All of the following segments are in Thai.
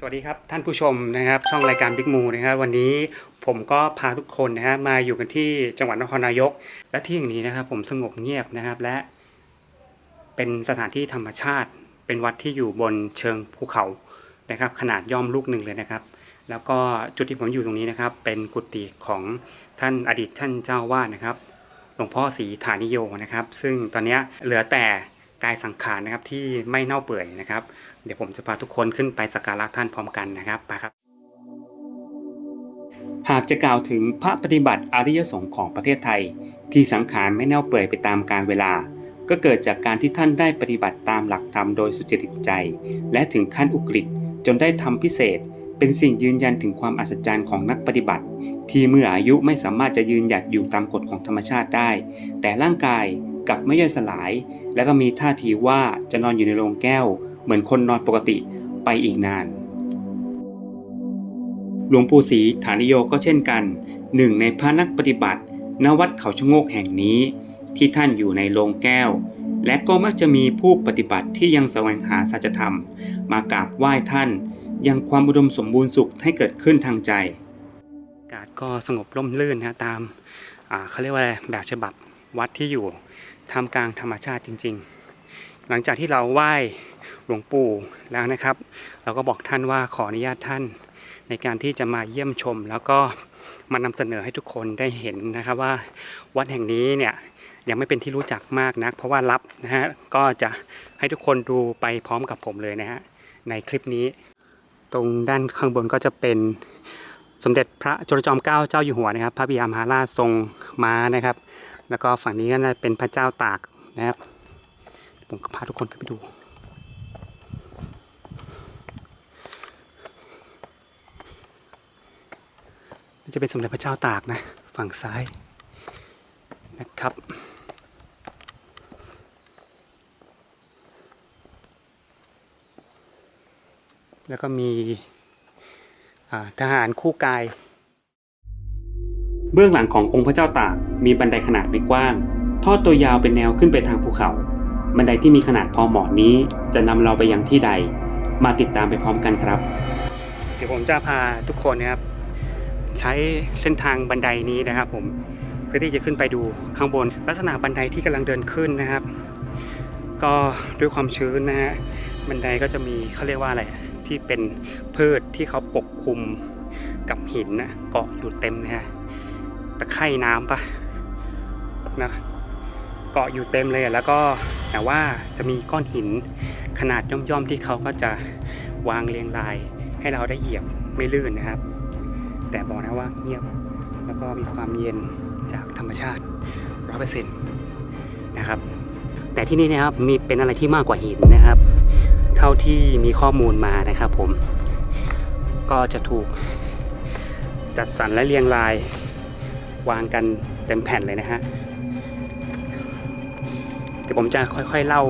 สวัสดีครับท่านผู้ชมนะครับช่องรายการบิ๊กมูนะครับวันนี้ผมก็พาทุกคนนะฮะมาอยู่กันที่จังหวัดนครนายก และที่แห่งนี้นะครับ ผมสงบเงียบนะครับและ เป็นสถานที่ธรรมชาติ เป็นวัดที่อยู่บนเชิงภูเขานะครับ ขนาดย่อมลูกหนึ่งเลยนะครับ แล้วก็จุดที่ผมอยู่ตรงนี้นะครับ เป็นกุฏิของท่านอดีตท่านเจ้าวาดนะครับหลวงพ่อศรีฐานิโยนะครับ ซึ่งตอนนี้เหลือแต่กายสังขารนะครับที่ไม่เน่าเปื่อยนะครับ เดี๋ยวผมจะพาทุกคนขึ้นไปสักการะท่านพร้อมกันนะครับไปครับ หากจะกล่าวถึงพระปฏิบัติอริยสงฆ์ของประเทศไทย ที่สังขารไม่เน่าเปื่อยไปตามกาลเวลา ก็เกิดจากการที่ท่านได้ปฏิบัติตามหลักธรรมโดยสุจริตใจ และถึงขั้นอุกฤษจนได้ทำพิเศษ เป็นสิ่งยืนยันถึงความอัศจรรย์ของนักปฏิบัติ ที่เมื่ออายุไม่สามารถจะยืนหยัดอยู่ตามกฎของธรรมชาติได้ แต่ร่างกายกลับไม่ย่อยสลาย และก็มีท่าทีว่าจะนอนอยู่ในโรงแก้ว เหมือนคนนอนปกติไปอีกนาน หลวงปู่ศรีฐานิโยก็เช่นกันหนึ่งในพระนักปฏิบัติณวัดเขาชะโงกแห่งนี้ ที่ท่านอยู่ในโรงแก้ว และก็มักจะมีผู้ปฏิบัติที่ยังแสวงหาสัจธรรม มากราบไหว้ท่าน ยังความอุดมสมบูรณ์สุขให้เกิดขึ้นทางใจ อากาศก็สงบร่มรื่นนะตามเขาเรียกว่าอะไรแบบฉบับวัดที่อยู่ท่ามกลางธรรมชาติจริง ๆ หลังจากที่เราไหว้ หลวงปู่แล้วนะครับ เราก็บอกท่านว่าขออนุญาตท่านในการที่จะมาเยี่ยมชม แล้วก็มานำเสนอให้ทุกคนได้เห็นนะครับว่าวัดแห่งนี้เนี่ยยังไม่เป็นที่รู้จักมากนัก เพราะว่ารับนะฮะก็จะให้ทุกคนดูไปพร้อมกับผมเลยนะฮะในคลิปนี้ ตรงด้านข้างบนก็จะเป็นสมเด็จพระจุลจอมเกล้าเจ้าอยู่หัวนะครับ พระบิดามหาราชทรงม้านะครับ แล้วก็ฝั่งนี้ก็น่าจะเป็นพระเจ้าตากนะครับผมก็พาทุกคนขึ้นไปดู จะเป็นสมเด็จพระเจ้าตากนะ ฝั่งซ้ายนะครับ แล้วก็มีอ่าทหารคู่กาย เบื้องหลังขององค์พระเจ้าตากมีบันไดขนาดไม่กว้าง ทอดตัวยาวเป็นแนวขึ้นไปทางภูเขา บันไดที่มีขนาดพอเหมาะนี้ จะนำเราไปยังที่ใด มาติดตามไปพร้อมกันครับ เดี๋ยวผมจะพาทุกคนนะครับ ใช้เส้นทางบันไดนี้นะครับ ผมเพื่อที่จะขึ้นไปดูข้างบน ลักษณะบันไดที่กำลังเดินขึ้นนะครับ ก็ด้วยความชื้นนะฮะบันไดก็จะมีเขาเรียกว่าอะไรที่เป็นพืชที่เขาปกคลุมกับหินนะเกาะอยู่เต็มนะฮะตะไคร่น้ำปะนะเกาะอยู่เต็มเลยแล้วก็แต่ว่าจะมีก้อนหินขนาดย่อมๆที่เขาก็จะวางเรียงรายให้เราได้เหยียบไม่ลื่นนะครับ แต่บอกนะว่าเงียบ แล้วก็มีความเย็นจากธรรมชาติร้อยเปอร์เซ็นต์นะครับ แต่ที่นี่นะครับมีเป็นอะไรที่มากกว่าหินนะครับ เท่าที่มีข้อมูลมานะครับผม ก็จะถูกจัดสรรและเรียงรายวางกันเต็มแผ่นเลยนะฮะ เดี๋ยวผมจะค่อยๆเล่า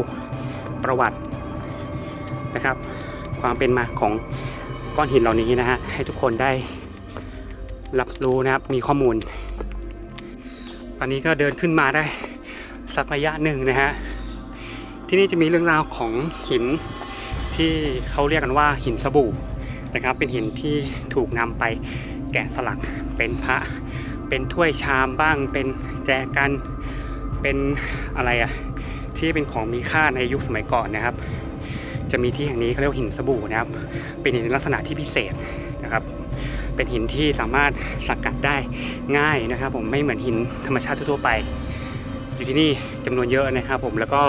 ประวัตินะครับ ความเป็นมาของก้อนหินเหล่านี้นะฮะให้ทุกคนได้ รับรู้นะครับมีข้อมูล ตอนนี้ก็เดินขึ้นมาได้สักระยะหนึ่งนะฮะที่นี่จะมีเรื่องราวของหินที่เขาเรียกกันว่าหินสบู่นะครับ เป็นหินที่ถูกนำไปแกะสลักเป็นพระ เป็นถ้วยชามบ้าง เป็นแจกันเป็นอะไรอะที่เป็นของมีค่าในยุคสมัยก่อนนะครับ จะมีที่แห่งนี้เขาเรียกหินสบู่นะครับ เป็นหินลักษณะที่พิเศษ นะครับ เป็นหินที่สามารถสกัดได้ง่ายนะครับ ผมไม่เหมือนหินธรรมชาติทั่วไป อยู่ที่นี่จำนวนเยอะนะครับผมแล้วก็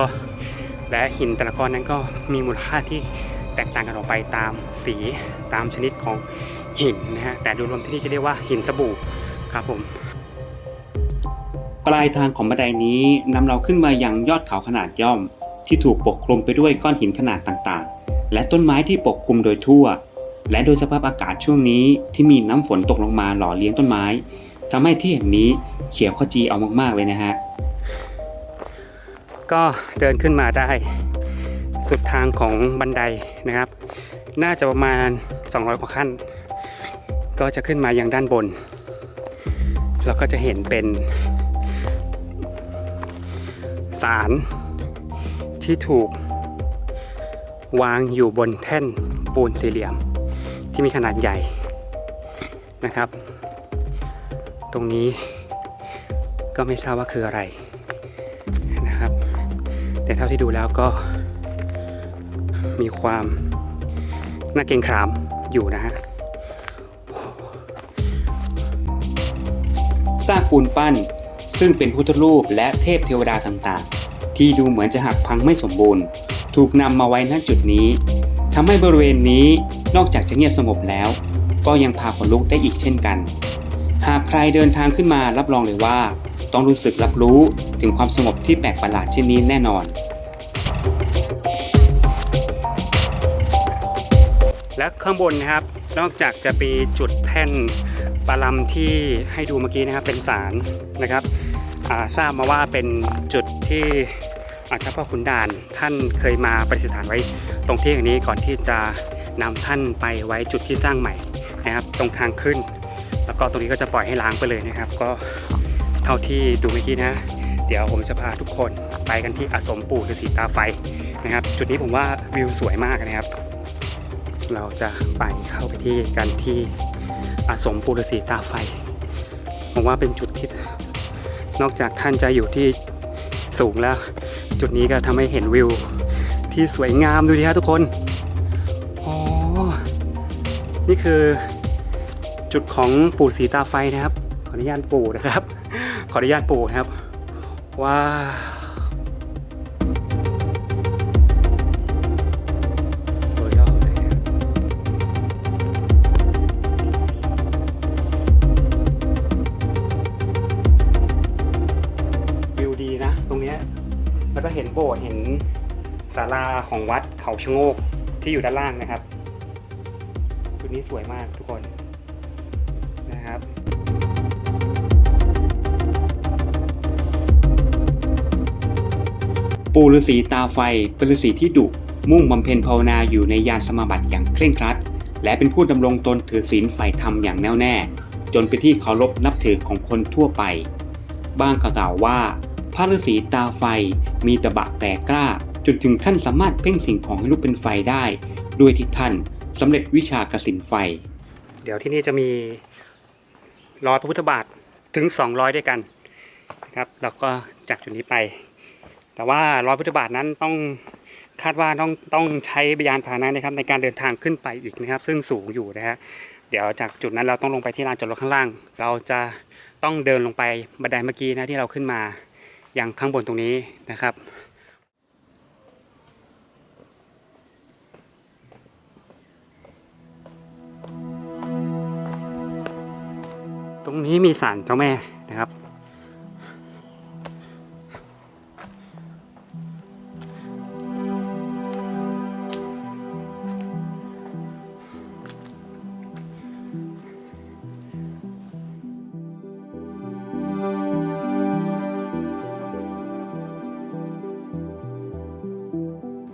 และหินแต่ละก้อนนั้นก็มีมูลค่าที่แตกต่างกันออกไปตามสีตามชนิดของหินนะฮะแต่โดยรวมที่นี่จะเรียกว่าหินสบู่ครับผมปลายทางของบันไดนี้นำเราขึ้นมายังยอดเขาขนาดย่อม ที่ถูกปกคลุมไปด้วยก้อนหินขนาดต่างๆ และต้นไม้ที่ปกคลุมโดยทั่ว และโดยสภาพอากาศช่วงนี้ที่มีน้ำฝนตกลงมาหล่อเลี้ยงต้นไม้ทำให้ที่แห่งนี้เขียวขจีเอามากๆเลยนะฮะ ก็เดินขึ้นมาได้ สุดทางของบันไดนะครับ น่าจะประมาณ 200 กว่าขั้น ก็จะขึ้นมายังด้านบน เราก็จะเห็นเป็นสารที่ถูกวางอยู่บนแท่นปูนสี่เหลี่ยม ที่มีขนาดใหญ่นะครับ ตรงนี้ก็ไม่ทราบว่าคืออะไรนะครับ แต่เท่าที่ดูแล้วก็มีความน่าเกรงขามอยู่นะฮะซากปูนปั้นซึ่งเป็นพุทธรูปและเทพเทวดาต่างๆ ที่ดูเหมือนจะหักพังไม่สมบูรณ์ ถูกนำมาไว้ณจุดนี้ทำให้บริเวณนี้ นอกจากจะเงียบสงบแล้ว ก็ยังพาขนลุกได้อีกเช่นกัน หากใครเดินทางขึ้นมารับรองเลยว่า ต้องรู้สึกรับรู้ถึงความสงบที่แปลกประหลาดเช่นนี้แน่นอน และข้างบนนะครับ นอกจากจะมีจุดแท่นปลาลำที่ให้ดูเมื่อกี้นะครับเป็นศาลนะครับทราบมาว่าเป็นจุดที่อาจารย์พ่อขุนด่านท่านเคยมาประดิษฐานไว้ตรงที่แห่งนี้ก่อนที่จะ นำท่านไปไว้จุดที่สร้างใหม่นะครับ ตรงทางขึ้น แล้วก็ตรงนี้ก็จะปล่อยให้ล้างไปเลยนะครับ ก็เท่าที่ดูเมื่อกี้นะ เดี๋ยวผมจะพาทุกคนไปกันที่อาสมปู่ฤาษีตาไฟนะครับ จุดนี้ผมว่าวิวสวยมากนะครับ เราจะไปเข้าไปที่กันที่อาสมปูฤาษีตาไฟผมว่าเป็นจุดที่นอกจากท่านจะอยู่ที่สูงแล้ว จุดนี้ก็ทำให้เห็นวิวที่สวยงามดูดิฮะทุกคน นี่คือจุดของปู่สีตาไฟนะครับ ขออนุญาตปู่นะครับ ขออนุญาตปู่นะครับ ว้าวสวยยอดเลยวิวดีนะตรงนี้แล้วก็เห็นโบสถ์เห็นศาลาของวัดเขาชะโงกที่อยู่ด้านล่างนะครับ ดนี้สวยมากทุกคนนะครับปู่ฤาษีตาไฟเป็นฤาษีที่ดุมุ่งบำเพ็ญภาวนาอยู่ในยานสมาบัติอย่างเคร่งครัด และเป็นผู้ดำรงตนถือศีลฝ่ายธรรมอย่างแน่วแน่ จนเป็นที่เคารพนับถือของคนทั่วไป บ้างก็กล่าวว่า พระฤาษีตาไฟมีตะบะแก่กล้าจนถึงขั้นสามารถเพ่งสิ่งของให้ลุกเป็นไฟได้ ด้วยที่ท่าน สำเร็จวิชากสินไฟ เดี๋ยวที่นี่จะมีรอยพระพุทธบาทถึง 200 ด้วยกันนะครับแล้วก็จากจุดนี้ไป แต่ว่ารอยพุทธบาทนั้นต้องคาดว่าต้องต้องใช้ยานพาหนะนะครับ ในการเดินทางขึ้นไปอีกนะครับ ซึ่งสูงอยู่นะฮะเดี๋ยวจากจุดนั้นเราต้องลงไปที่ลานจอดรถข้างล่าง เราจะต้องเดินลงไปบันไดเมื่อกี้นะที่เราขึ้นมาอย่างข้างบนตรงนี้นะครับ ตรงนี้มีศาลเจ้าแม่นะครับ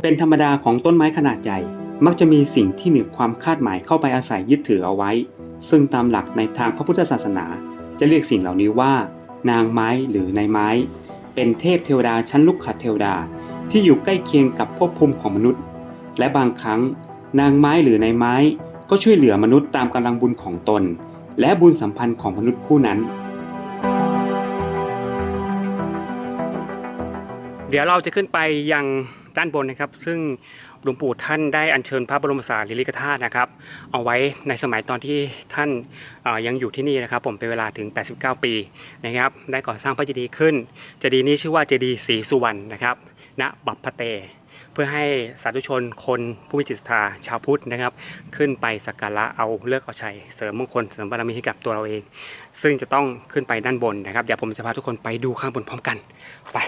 เป็นธรรมดาของต้นไม้ขนาดใหญ่ มักจะมีสิ่งที่เหนือความคาดหมายเข้าไปอาศัยยึดถือเอาไว้ ซึ่งตามหลักในทางพระพุทธศาสนา จะเรียกสิ่งเหล่านี้ว่า นางไม้หรือนายไม้ เป็นเทพเทวดาชั้นลุกขเทวดา ที่อยู่ใกล้เคียงกับภพภูมิของมนุษย์ และบางครั้ง นางไม้หรือนายไม้ก็ช่วยเหลือมนุษย์ตามกำลังบุญของตน และบุญสัมพันธ์ของมนุษย์ผู้นั้น เดี๋ยวเราจะขึ้นไปยังด้านบนนะครับ ซึ่ง หลวงปู่ท่านได้อัญเชิญพระบรมสารีริกธาตุนะครับ เอาไว้ในสมัยตอนที่ท่านยังอยู่ที่นี่นะครับ ผมเป็นเวลาถึง 89 ปีนะครับ ได้ก่อสร้างพระเจดีย์ขึ้น เจดีย์นี้ชื่อว่าเจดีย์ศรีสุวรรณนะครับณบัพพเต เพื่อให้สาธุชนคนผู้มีจิตศรัทธาชาวพุทธนะครับ ขึ้นไปสักการะเอาเลิกเอาชัยเสริมมงคลเสริมบารมีให้กับตัวเราเอง ซึ่งจะต้องขึ้นไปด้านบนนะครับเดี๋ยวผมจะพาทุกคนไปดูข้างบนพร้อมกันไป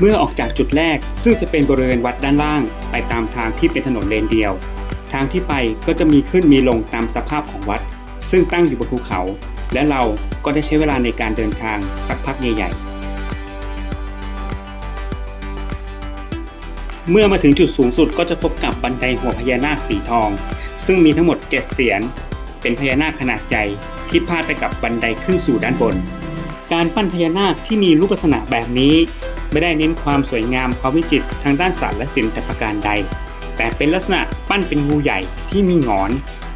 เมื่อออกจากจุดแรกซึ่งจะเป็นบริเวณวัดด้านล่าง ไปตามทางที่เป็นถนนเลนเดียว ทางที่ไปก็จะมีขึ้นมีลงตามสภาพของวัด ซึ่งตั้งอยู่บนภูเขา และเราก็ได้ใช้เวลาในการเดินทางสักพักใหญ่ๆ เมื่อมาถึงจุดสูงสุดก็จะพบกับบันไดหัวพญานาคสีทอง ซึ่งมีทั้งหมด 7 เสียน เป็นพญานาคขนาดใหญ่ที่พาดไปกับบันไดขึ้นสู่ด้านบน การปั้นพญานาคที่มีรูปลักษณะแบบนี้ ไม่ได้เน้นความสวยงามความวิจิตรทางด้านศาสตร์และศิลป์แต่ประการใด แต่เป็นลักษณะปั้นเป็นงูใหญ่ที่มีงอน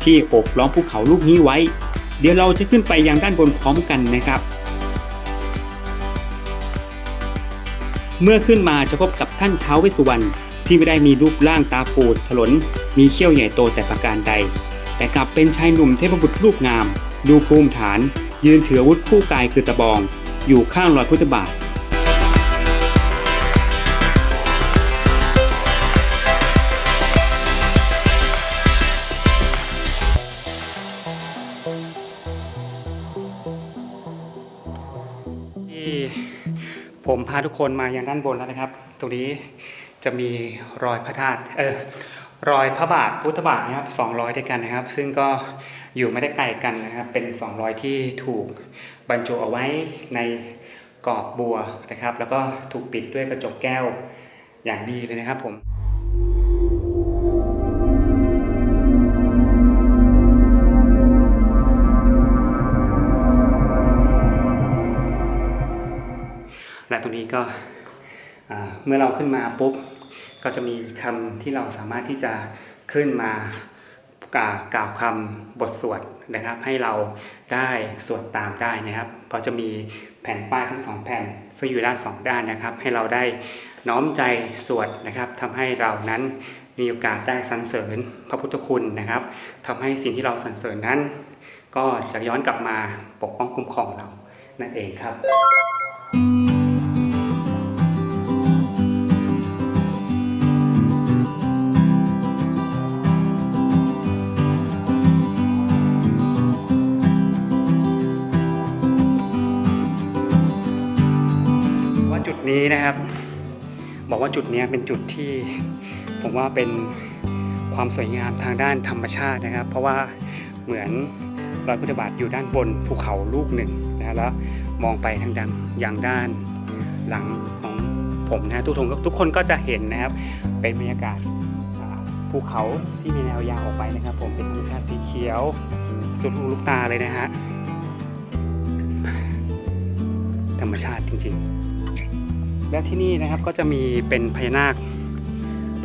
ที่โอบล้อมภูเขาลูกนี้ไว้ เดี๋ยวเราจะขึ้นไปยังด้านบนพร้อมกันนะครับ เมื่อขึ้นมาจะพบกับท่านเท้าวเวสุวรรณที่ไม่ได้มีรูปร่างตาปูดถลน มีเขี้ยวใหญ่โตแต่ประการใด แต่กลับเป็นชายหนุ่มเทพบุตรรูปงาม ดูภูมิฐาน ยืนถืออาวุธคู่กายคือตะบอง อยู่ข้างรอยพุทธบาท ผมพาทุกคนมายังด้านบนแล้วนะครับ ตรงนี้จะมีรอยพระธาตุเออรอยพระบาทพุทธบาทนะครับสองรอยด้วยกันนะครับ ซึ่งก็อยู่ไม่ได้ไกลกันนะครับ เป็นสองรอยที่ถูกบรรจุเอาไว้ในกรอบบัวนะครับ แล้วก็ถูกปิดด้วยกระจกแก้วอย่างดีเลยนะครับผม และตรงนี้ก็เมื่อเราขึ้นมาปุ๊บก็จะมีคำที่เราสามารถที่จะขึ้นมากล่าวกล่าวคำบทสวดนะครับ ให้เราได้สวดตามได้นะครับ ก็จะมีแผ่นป้ายทั้งสองแผ่นซึ่งอยู่ด้านสองด้านนะครับ ให้เราได้น้อมใจสวดนะครับทำให้เรานั้นมีโอกาสได้สรรเสริญพระพุทธคุณนะครับทำให้สิ่งที่เราสรรเสริญนั้น ก็จะย้อนกลับมาปกป้องคุ้มครองเรานั่นเองครับ นี้นะครับ บอกว่าจุดนี้เป็นจุดที่ผมว่าเป็นความสวยงามทางด้านธรรมชาตินะครับ เพราะว่าเหมือนรอยพุทธบาทอยู่ด้านบนภูเขาลูกหนึ่งนะแล้วมองไปทางดังอย่างด้านหลังของผมนะทุกคนทุกคนก็จะเห็นนะครับเป็นบรรยากาศภูเขาที่มีแนวยาวออกไปนะครับ ผมเป็นธรรมชาติสีเขียวสุดหูลูกตาเลยนะฮะธรรมชาติจริงๆ และที่นี่นะครับก็จะมีเป็นพญานาค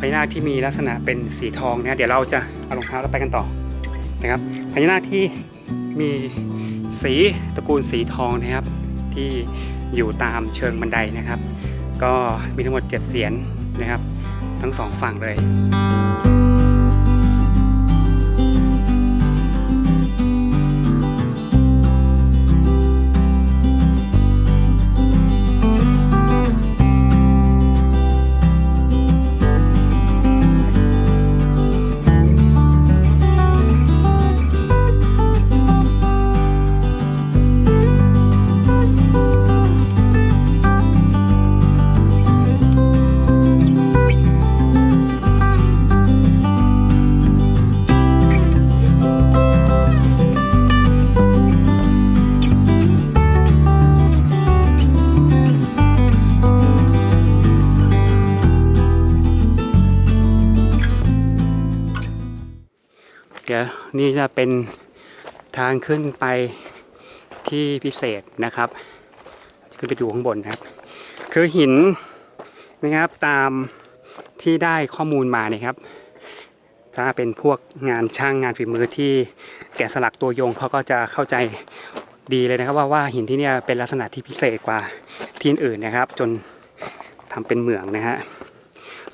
พญานาคที่มีลักษณะเป็นสีทองนะเดี๋ยวเราจะเอารองเท้าแล้วไปกันต่อนะครับพญานาคที่มีสีตระกูลสีทองนะครับ ที่อยู่ตามเชิงบันไดนะครับ ก็มีทั้งหมดเจ็ดเสียนนะครับ ทั้งสองฝั่งเลย นี่จะเป็นทางขึ้นไปที่พิเศษนะครับขึ้นไปดูข้างบนครับ คือหินนะครับตามที่ได้ข้อมูลมาเนี่ยครับ ถ้าเป็นพวกงานช่างงานฝีมือที่แกะสลักตัวยงเขาก็จะเข้าใจดีเลยนะครับ ว่าว่าหินที่นี่เป็นลักษณะที่พิเศษกว่าที่อื่นนะครับ จนทำเป็นเหมืองนะฮะ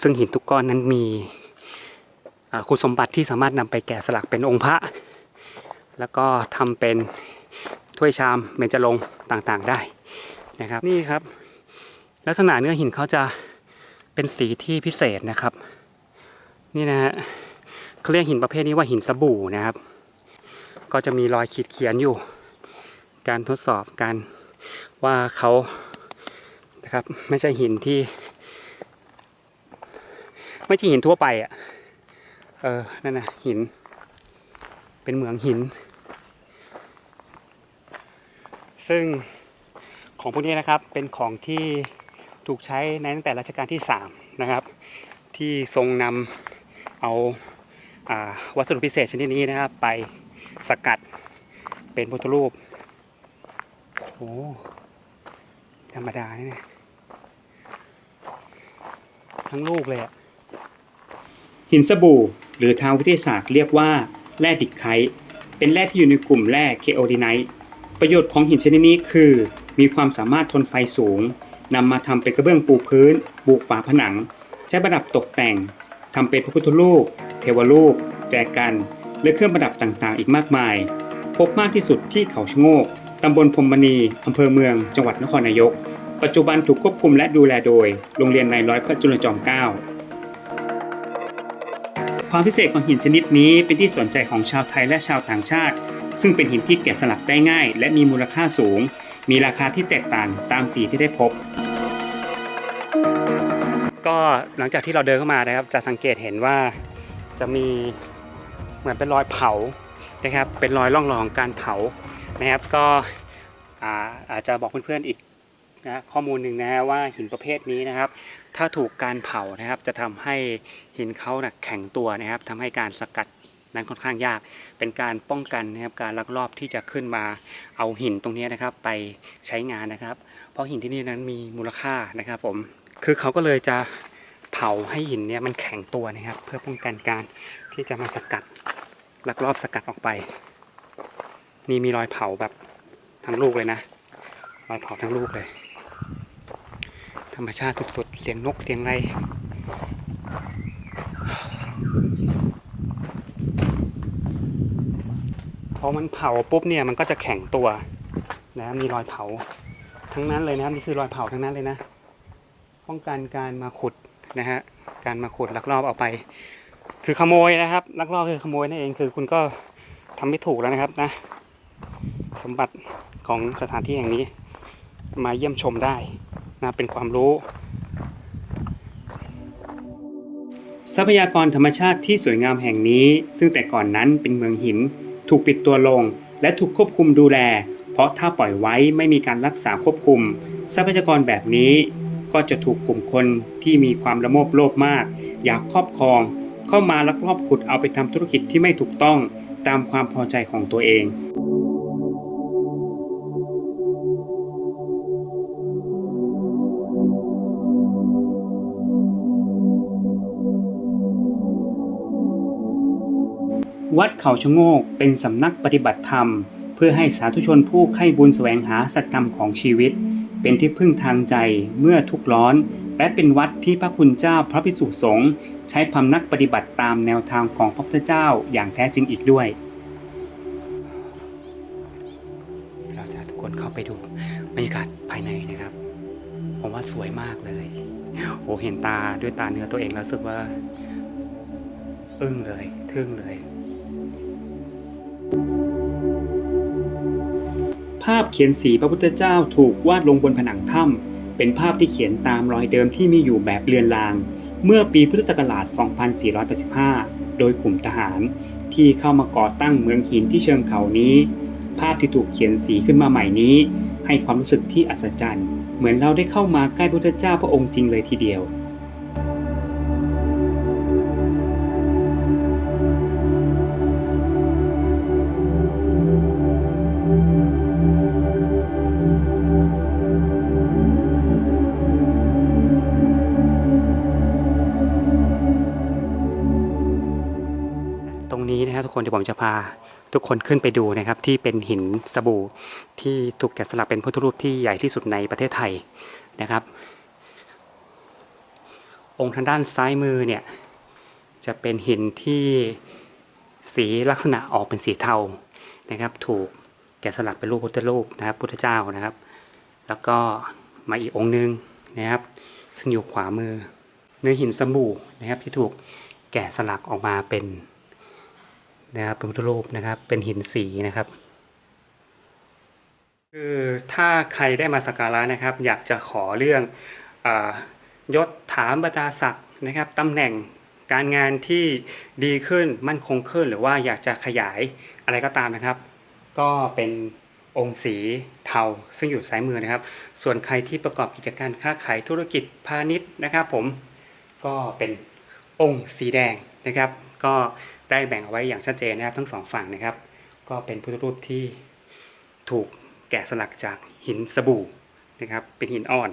ซึ่งหินทุกก้อนนั้นมี คุณสมบัติที่สามารถนำไปแกะสลักเป็นองค์พระ แล้วก็ทำเป็นถ้วยชามเบญจรงต่างๆได้นะครับ นี่ครับ ลักษณะเนื้อหินเขาจะเป็นสีที่พิเศษนะครับ นี่นะฮะเขาเรียกหินประเภทนี้ว่าหินสบู่นะครับ ก็จะมีรอยขีดเขียนอยู่ การทดสอบการว่าเขานะครับไม่ใช่หินที่ ไม่ใช่หินทั่วไปอะ เออ นั่นนะหิน เป็นเหมืองหิน ซึ่งของพวกนี้นะครับเป็นของที่ถูกใช้ในตั้งแต่รัชกาลที่ 3 นะครับ ที่ทรงนำเอาอาวัสดุพิเศษชนิดนี้นะครับ ไปสกัดเป็นพุทธรูปโอ้ธรรมดาเนี่ยทั้งลูกเลยอะ หินสบู่ หรือทางวิทยาศาสตร์เรียกว่าแร่ดิกไคต์เป็นแร่ที่อยู่ในกลุ่มแร่เคโอดีไนท์ประโยชน์ของหินชนิดนี้คือ มีความสามารถทนไฟสูงนำมาทำเป็นกระเบื้องปูพื้น บุกฝาผนัง ใช้ประดับตกแต่งทำเป็นพระพุทธรูป เทวรูป แจกัน และเครื่องประดับต่างๆ อีกมากมาย พบมากที่สุดที่เขาชะโงกตำบลพรมณีอำเภอเมือง จังหวัดนครนายก ปัจจุบันถูกควบคุมและดูแลโดย โรงเรียนนายร้อยพระจุลจอมเกล้า ความพิเศษของหินชนิดนี้เป็นที่สนใจของชาวไทยและชาวต่างชาติ ซึ่งเป็นหินที่แกะสลักได้ง่าย และมีมูลค่าสูง มีราคาที่แตกต่างตามสีที่ได้พบ ก็หลังจากที่เราเดินเข้ามานะครับ จะสังเกตเห็นว่าจะมีเหมือนเป็นรอยเผานะครับ เป็นรอยร่องรอยของการเผานะครับ ก็อาอาจจะบอกเพื่อนๆอีกนะข้อมูลหนึ่งนะว่าหินประเภทนี้นะครับ ถ้าถูกการเผานะครับจะทำให้ หินเขานะแข็งตัวนะครับทำให้การสกัดนั้นค่อนข้างยาก เป็นการป้องกันนะครับการลักลอบที่จะขึ้นมาเอาหินตรงนี้นะครับ ไปใช้งานนะครับ เพราะหินที่นี่นั้นมีมูลค่านะครับ ผมคือเขาก็เลยจะเผาให้หินเนี่ยมันแข็งตัวนะครับ เพื่อป้องกันการที่จะมาสกัดลักลอบสกัดออกไป นี่มีรอยเผาแบบทั้งลูกเลยนะรอยเผาทั้งลูกเลย ธรรมชาติสุดๆเสียงนกเสียงอะไร อมันเผาปุ๊บเนี่ยมันก็จะแข็งตัวนะมีรอยเผาทั้งนั้นเลยนะครับนี่คือรอยเผาทั้งนั้นเลยนะ ป้องกันการมาขุดนะฮะการมาขุดลักลอบเอาไป คือขโมยนะครับลักลอบคือขโมยนั่นเองคือคุณก็ทำไม่ถูกแล้วนะครับนะ สมบัติของสถานที่แห่งนี้ มาเยี่ยมชมได้นะเป็นความรู้ ทรัพยากรธรรมชาติที่สวยงามแห่งนี้ ซึ่งแต่ก่อนนั้นเป็นเมืองหิน ถูกปิดตัวลง และถูกควบคุมดูแล เพราะถ้าปล่อยไว้ไม่มีการรักษาควบคุม ทรัพยากรแบบนี้ ก็จะถูกกลุ่มคนที่มีความละโมบโลภมาก อยากครอบครอง เข้ามาลักลอบขุดเอาไปทำธุรกิจที่ไม่ถูกต้องตามความพอใจของตัวเอง วัดเขาชะโงกเป็นสำนักปฏิบัติธรรม เพื่อให้สาธุชนผู้ใคร่บุญแสวงหาสัจธรรมของชีวิต เป็นที่พึ่งทางใจเมื่อทุกข์ร้อน และเป็นวัดที่พระคุณเจ้าพระภิกษุสงฆ์ใช้พำนักปฏิบัติตามแนวทางของพระพุทธเจ้าอย่างแท้จริงอีกด้วย เราจะทุกคนเข้าไปดูบรรยากาศภายในนะครับ ผมว่าสวยมากเลยโอ้เห็นตาด้วยตาเนื้อตัวเองแล้วรู้สึกว่า อึ้งเลยทึ่งเลย ภาพเขียนสีพระพุทธเจ้าถูกวาดลงบนผนังถ้ำเป็นภาพที่เขียนตามรอยเดิมที่มีอยู่แบบเรือนราง เมื่อปีพุทธศักราช 2485 โดยกลุ่มทหาร ที่เข้ามาก่อตั้งเมืองหินที่เชิงเขานี้ ภาพที่ถูกเขียนสีขึ้นมาใหม่นี้ ให้ความรู้สึกที่อัศจรรย์ เหมือนเราได้เข้ามาใกล้พระพุทธเจ้าพระองค์จริงเลยทีเดียว รงนี้นะคนเดี๋ยวผมจะพาทุกคนขึ้นไปดูนะครับ ที่เป็นหินสบู่ที่ถูกแกะสลักเป็นพุทธรูปที่ใหญ่ที่สุดในประเทศไทยนะครับ องค์ทางด้านซ้ายมือเนี่ยจะเป็นหินที่สีลักษณะออกเป็นสีเทานะครับ ถูกแกะสลักเป็นรูปพุทธรูปนะครับ พุทธเจ้านะครับ แล้วก็มาอีกองค์หนึงนะครับ ซึ่งอยู่ขวามือ เนื้อหินสบู่นะครับที่ถูกแกะสลักออกมาเป็น นะครับเป็นพุทธรูปนะครับ เป็นหินสีนะครับ คือถ้าใครได้มาสักการะนะครับ อยากจะขอเรื่องอยศถาบรรดาศักดิ์นะครับตำแหน่งการงานที่ดีขึ้นมั่นคงขึ้น หรือว่าอยากจะขยายอะไรก็ตามนะครับ ก็เป็นองค์สีเทาซึ่งอยู่ซ้ายมือนะครับ ส่วนใครที่ประกอบกิจการค้าขายธุรกิจพาณิชย์นะครับ ผมก็เป็นองค์สีแดงนะครับ ก็ ได้แบ่งเอาไว้อย่างชัดเจนนะครับ ทั้งสองฝั่งนะครับ ก็เป็นพุทธรูปที่ถูกแกะสลักจากหินสบู่นะครับ เป็นหินอ่อน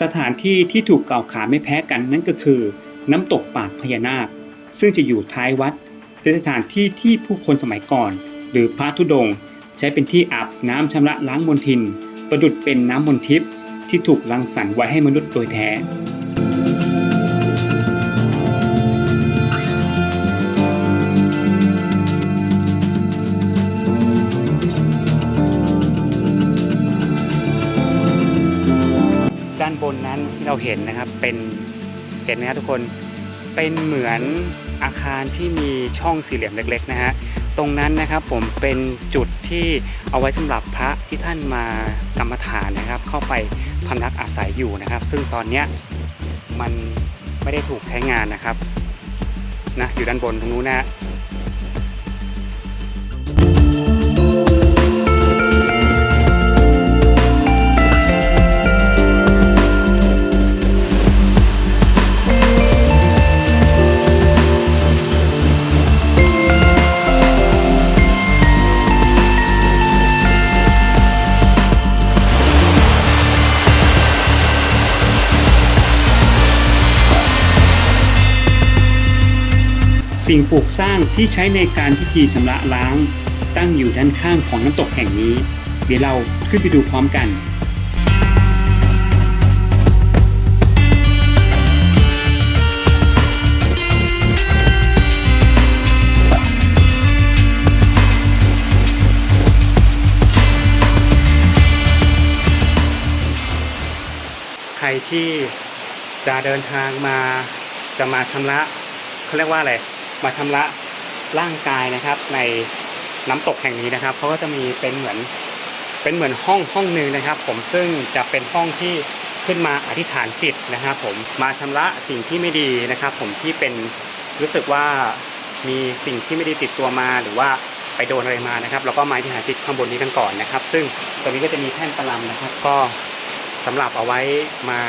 สถานที่ที่ถูกกล่าวขานไม่แพ้กันนั่นก็คือ น้ำตกปากพญานาค ซึ่งจะอยู่ท้ายวัดเป็นสถานที่ที่ผู้คนสมัยก่อน หรือพระธุดง ใช้เป็นที่อาบน้ำชำระล้างมลทิน ประดุดเป็นน้ำมนทิพย์ ที่ถูกรังสรรค์ไว้ให้มนุษย์โดยแท้ด้านบนนั้นที่เราเห็นนะครับเป็นเห็นไหมครับทุกคนเป็นเหมือนอาคารที่มีช่องสี่เหลี่ยมเล็ก ๆ นะฮะตรงนั้นนะครับผมเป็นจุดที่เอาไว้สำหรับพระที่ท่านมากรรมฐานนะครับ เข้าไป พำนักอาศัยอยู่นะครับ ซึ่งตอนนี้มันไม่ได้ถูกใช้งานนะครับนะอยู่ด้านบนตรงนู้นนะ สิ่งปลูกสร้างที่ใช้ในการพิธีชำระล้าง ตั้งอยู่ด้านข้างของน้ำตกแห่งนี้ เดี๋ยวเราขึ้นไปดูพร้อมกันใครที่จะเดินทางมาจะมาชำระเขาเรียกว่าอะไร มาชำระร่างกายนะครับ ในน้ำตกแห่งนี้นะครับเขาก็จะมีเป็นเหมือนเป็นเหมือนห้องห้องหนึ่งนะครับ ผมซึ่งจะเป็นห้องที่ขึ้นมาอธิษฐานจิตนะครับ ผมมาชำระสิ่งที่ไม่ดีนะครับ ผมที่เป็นรู้สึกว่ามีสิ่งที่ไม่ดีติดตัวมาหรือว่าไปโดนอะไรมานะครับเราก็มาอธิษฐานจิตข้างบนนี้กันก่อนนะครับ ซึ่งตรงนี้ก็จะมีแท่นประลำนะครับ ก็สำหรับเอาไว้มา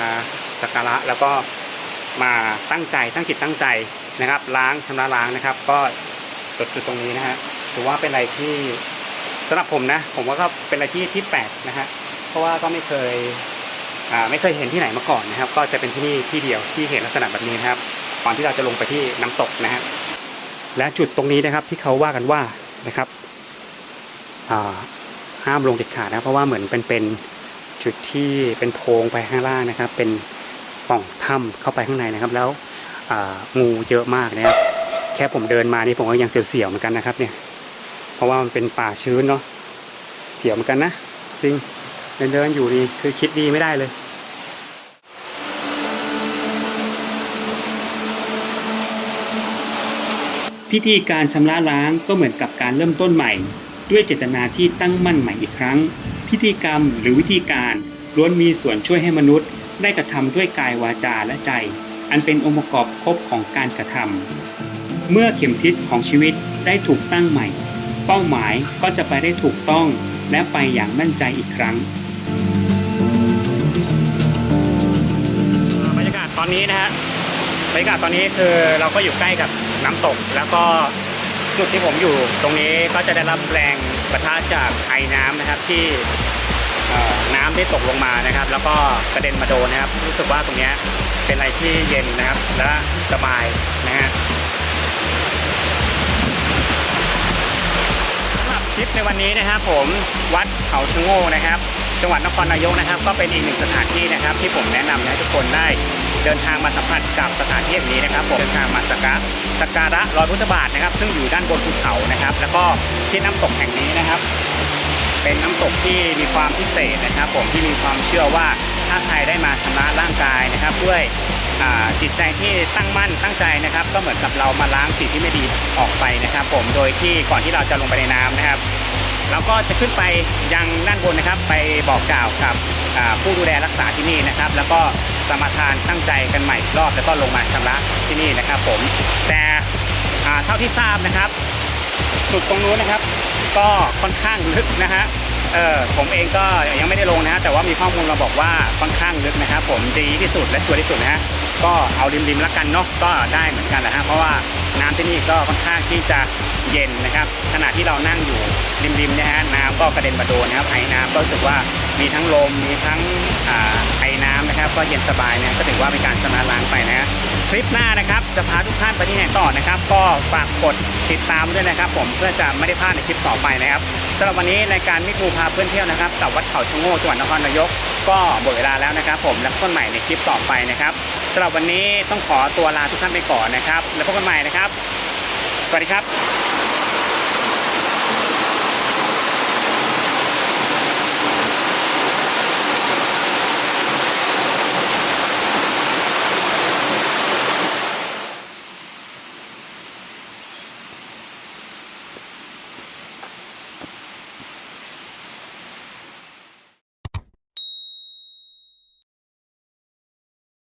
สักการะแล้วก็มาตั้งใจตั้งจิตตั้งใจ นะครับ ล้างชำระล้างนะครับ ก็จุดจุดตรงนี้นะฮะถือว่าเป็นอะไรที่สำหรับผมนะ ผมว่าก็เป็นอะไรที่ที่แปลกนะฮะเพราะว่าก็ไม่เคยอ่าไม่เคยเห็นที่ไหนมาก่อนนะครับ ก็จะเป็นที่นี่ที่เดียวที่เห็นลักษณะแบบนี้นะครับก่อนที่เราจะลงไปที่น้ำตกนะฮะและจุดตรงนี้นะครับที่เขาว่ากันว่านะครับอ่าห้ามลงเด็ดขาดนะเพราะว่าเหมือนเป็นเป็นจุดที่เป็นโพรงไปข้างล่างนะครับ เป็นป่องถ้ำเข้าไปข้างในนะครับ แล้ว งูเยอะมากนะครับแค่ผมเดินมานี่ผมก็ยังเสียวๆเหมือนกันนะครับ เนี่ย เพราะว่ามันเป็นป่าชื้นเนาะเสียวเหมือนกันนะจริงเดินเดินๆอยู่นี่คือคิดดีไม่ได้เลยพิธีการชำระล้างก็เหมือนกับการเริ่มต้นใหม่ ด้วยเจตนาที่ตั้งมั่นใหม่อีกครั้ง พิธีกรรมหรือวิธีการล้วนมีส่วนช่วยให้มนุษย์ได้กระทำด้วยกายวาจาและใจ อันเป็นองค์ประกอบครบของการกระทำเมื่อเข็มทิศของชีวิตได้ถูกตั้งใหม่ เป้าหมายก็จะไปได้ถูกต้องและไปอย่างมั่นใจอีกครั้งบรรยากาศตอนนี้นะฮะบรรยากาศตอนนี้คือเราก็อยู่ใกล้กับน้ำตก แล้วก็จุดที่ผมอยู่ตรงนี้ก็จะได้รับแรงประทะจากไอน้ำนะครับที่น้ำได้ตกลงมานะครับ แล้วก็กระเด็นมาโดนนะครับ รู้สึกว่าตรงเนี้ย เป็นอะไรที่เย็นนะครับ และสบายนะฮะสำหรับทริปในวันนี้นะครับ ผมวัดเขาชะโง่นะครับ จังหวัดนครนายกนะครับ ก็เป็นอีกหนึ่งสถานที่นะครับ ที่ผมแนะนำให้ทุกคนได้เดินทางมาสัมผัสกับสถานที่แห่งนี้นะครับผมเดินทางมาสักการะสักการะรอยพุทธบาทนะครับ ซึ่งอยู่ด้านบนภูเขานะครับ แล้วก็ที่น้ำตกแห่งนี้นะครับ เป็นน้ำตกที่มีความพิเศษนะครับ ผมที่มีความเชื่อว่า ถ้าใครได้มาชำระร่างกายนะครับ ด้วยจิตใจที่ตั้งมั่นตั้งใจนะครับ ก็เหมือนกับเรามาล้างสิ่งที่ไม่ดีออกไปนะครับ ผมโดยที่ก่อนที่เราจะลงไปในน้ำนะครับ เราก็จะขึ้นไปยังด้านบนนะครับ ไปบอกกล่าวกับผู้ดูแลรักษาที่นี่นะครับ แล้วก็สมาทานตั้งใจกันใหม่รอบแล้วก็ลงมาชำระที่นี่นะครับ ผมแต่เท่าที่ทราบนะครับจุดตรงนู้นนะครับ ก็ค่อนข้างลึกนะฮะ เออผมเองก็ยังไม่ได้ลงนะฮะแต่ว่ามีข้อมูลมาบอกว่าค่อนข้างลึกนะครับผมดีที่สุดและชัวร์ที่สุดนะฮะก็เอาริมๆแล้วกันเนาะก็ได้เหมือนกันแหละฮะเพราะว่าน้ำที่นี่ก็ค่อนข้างที่จะเย็นนะครับขณะที่เรานั่งอยู่ริมๆเนะฮะน้ำก็กระเด็นมาโดนนะครับไอ้น้ำก็รู้สึกว่ามีทั้งลมมีทั้ง ไอ้น้ำนะครับ ก็เย็นสบายนะก็ถือว่าเป็นการชำระล้างไปนะฮะคลิปหน้านะครับจะพาทุกท่านไปที่ไหนต่อนะครับ ก็ฝากกดติดตามด้วยนะครับ ผมเพื่อจะไม่ได้พลาดในคลิปต่อไปนะครับสำหรับวันนี้รายการมิทูพาเพื่อนเที่ยวนะครับกับวัดเขาชะโง่จังหวัดนครนายก ก็หมดเวลาแล้วนะครับ ผมแล้วพบกันใหม่ในคลิปต่อไปนะครับสำหรับวันนี้ต้องขอตัวลาทุกท่านไปก่อนนะครับ แล้วพบกันใหม่นะครับ สวัสดีครับ